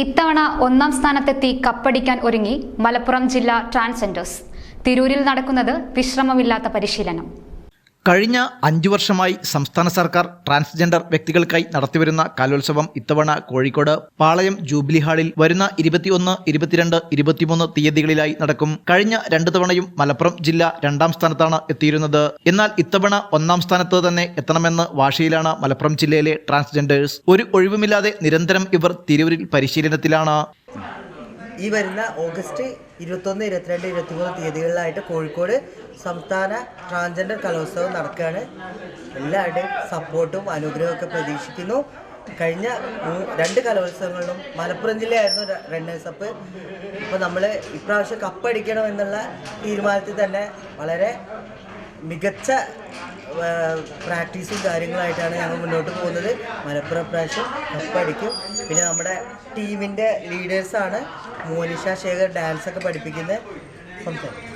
ഇത്തവണ ഒന്നാം സ്ഥാനത്തെത്തി കപ്പടിക്കാൻ ഒരുങ്ങി മലപ്പുറം ജില്ലാ ട്രാൻസ്ജെൻഡേഴ്സ്. തിരൂരിൽ നടക്കുന്നത് വിശ്രമമില്ലാത്ത പരിശീലനം. കഴിഞ്ഞ അഞ്ചു വർഷമായി സംസ്ഥാന സർക്കാർ ട്രാൻസ്ജെൻഡർ വ്യക്തികൾക്കായി നടത്തിവരുന്ന കലോത്സവം ഇത്തവണ കോഴിക്കോട് പാളയം ജൂബിലി ഹാളിൽ വരുന്ന ഇരുപത്തിയൊന്ന് ഇരുപത്തിരണ്ട് ഇരുപത്തിമൂന്ന് തീയതികളിലായി നടക്കും. കഴിഞ്ഞ രണ്ടു തവണയും മലപ്പുറം ജില്ല രണ്ടാം സ്ഥാനത്താണ് എത്തിയിരുന്നത്. എന്നാൽ ഇത്തവണ ഒന്നാം സ്ഥാനത്ത് തന്നെ എത്തണമെന്ന് വാശിയിലാണ് മലപ്പുറം ജില്ലയിലെ ട്രാൻസ്ജെൻഡേഴ്സ്. ഒരു ഒഴിവുമില്ലാതെ നിരന്തരം ഇവർ തിരൂരിൽ പരിശീലനത്തിലാണ്. ഈ വരുന്ന ഓഗസ്റ്റ് ഇരുപത്തൊന്ന് ഇരുപത്തിരണ്ട് ഇരുപത്തിമൂന്ന് തീയതികളിലായിട്ട് കോഴിക്കോട് സംസ്ഥാന ട്രാൻസ്ജെൻഡർ കലോത്സവം നടക്കുകയാണ്. എല്ലാവരുടെയും സപ്പോർട്ടും അനുഗ്രഹവും ഒക്കെ പ്രതീക്ഷിക്കുന്നു. കഴിഞ്ഞ രണ്ട് കലോത്സവങ്ങളിലും മലപ്പുറം ജില്ലയായിരുന്നു റണ്ണേഴ്സപ്പ് അപ്പോൾ നമ്മൾ ഇപ്രാവശ്യം കപ്പടിക്കണം എന്നുള്ള തീരുമാനത്തിൽ തന്നെ വളരെ മികച്ച പ്രാക്ടീസും കാര്യങ്ങളായിട്ടാണ് ഞങ്ങൾ മുന്നോട്ട് പോകുന്നത്. മലപ്പുറം പ്രാവശ്യം കപ്പടിക്കും പിന്നെ നമ്മുടെ ടീമിന്റെ ലീഡേഴ്സാണ് മോനിഷ ശേഖർ ഡാൻസൊക്കെ പഠിപ്പിക്കുന്നത് സംസാരിക്കും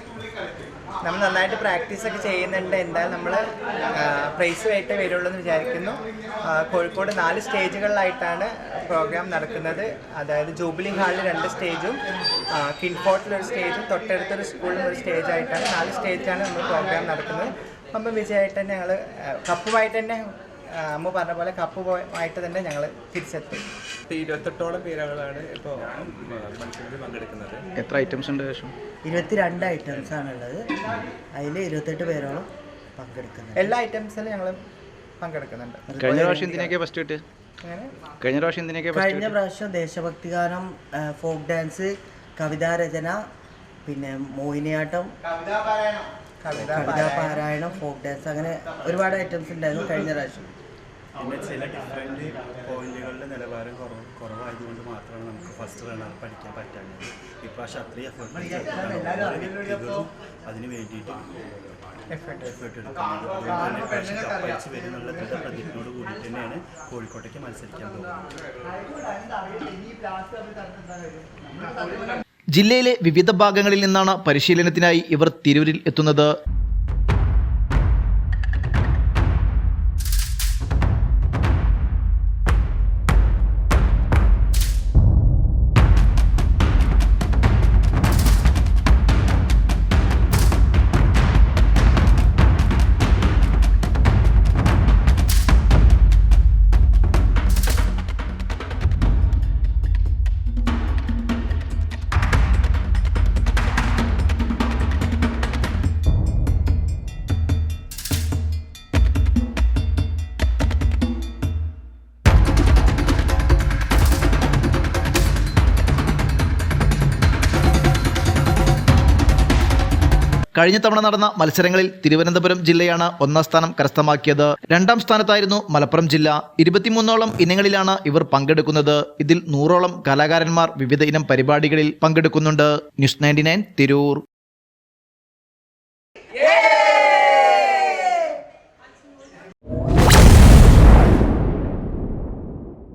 നമ്മൾ നന്നായിട്ട് പ്രാക്ടീസ് ഒക്കെ ചെയ്യുന്നുണ്ട്. എന്തായാലും നമ്മൾ പ്രൈസുമായിട്ട് വരുള്ളൂ എന്ന് വിചാരിക്കുന്നു. കോഴിക്കോട് നാല് സ്റ്റേജുകളിലായിട്ടാണ് പ്രോഗ്രാം നടക്കുന്നത്. അതായത് ജൂബിലി ഹാളിൽ രണ്ട് സ്റ്റേജും കിൻഫോർട്ടിലൊരു സ്റ്റേജും തൊട്ടടുത്തൊരു സ്കൂളിൽ ഒരു സ്റ്റേജായിട്ടാണ് നാല് സ്റ്റേജാണ് നമ്മൾ പ്രോഗ്രാം നടക്കുന്നത്. അപ്പം വിജയമായിട്ട് തന്നെ ഞങ്ങൾ കപ്പുമായിട്ട് തന്നെ അമ്മ പറഞ്ഞ പോലെ കപ്പുമായിട്ട് തന്നെ ഞങ്ങൾ തിരിച്ചെത്തി. ഇപ്പൊ ഇരുപത്തെട്ടോളം പേരുകളാണ് ഇപ്പോൾ മത്സരത്തിൽ പങ്കെടുക്കുന്നത്. എത്ര ഐറ്റംസ് ഉണ്ട് ശേഷം? ഇരുപത്തിരണ്ട് ഐറ്റംസ് ആണുള്ളത്. അതിൽ ഇരുപത്തെട്ട് പേരോളം പങ്കെടുക്കുന്നത് എല്ലാ ഐറ്റംസിലും ഞങ്ങൾ പങ്കെടുക്കുന്നുണ്ട്. കഴിഞ്ഞ പ്രാവശ്യം എന്തിനൊക്കെ ഫസ്റ്റ് കിട്ടി കഴിഞ്ഞ പ്രാവശ്യം എന്തിനൊക്കെ കഴിഞ്ഞ പ്രാവശ്യം ദേശഭക്തി ഗാനം ഫോക്ക് ഡാൻസ് കവിതാരചന പിന്നെ മോഹിനിയാട്ടം കവിത പാരായണം. ഫോക്ക് ഡാൻസ് അങ്ങനെ ഒരുപാട് ഐറ്റംസ് ഉണ്ടായിരുന്നു കഴിഞ്ഞ പ്രാവശ്യം. പിന്നെ ചില ഡിഫറെന്റ് പോയിന്റുകളുടെ നിലവാരം കുറവ് കുറവായതുകൊണ്ട് മാത്രമാണ് നമുക്ക് ഫസ്റ്റ് റണ്ണർ പഠിക്കാൻ പറ്റാഞ്ഞത്. ഇപ്രാവശ്യം അത്രയും എഫേർട്ട് അതിന് വേണ്ടിയിട്ട് എഫേർട്ട് എടുക്കുന്നത് ദൃഢപ്രതിജ്ഞയോട് കൂടി തന്നെയാണ് കോഴിക്കോട്ടേക്ക് മത്സരിക്കാൻ പോകുന്നത്. ജില്ലയിലെ വിവിധ ഭാഗങ്ങളിൽ നിന്നാണ് പരിശീലനത്തിനായി ഇവർ തിരൂരിൽ എത്തുന്നത്. കഴിഞ്ഞ തവണ നടന്ന മത്സരങ്ങളിൽ തിരുവനന്തപുരം ജില്ലയാണ് ഒന്നാം സ്ഥാനം കരസ്ഥമാക്കിയത്. രണ്ടാം സ്ഥാനത്തായിരുന്നു മലപ്പുറം ജില്ല. ഇരുപത്തിമൂന്നോളം ഇനങ്ങളിലാണ് ഇവർ പങ്കെടുക്കുന്നത്. ഇതിൽ നൂറോളം കലാകാരന്മാർ വിവിധ ഇനം പരിപാടികളിൽ പങ്കെടുക്കുന്നുണ്ട്. News ninety nine Tirur.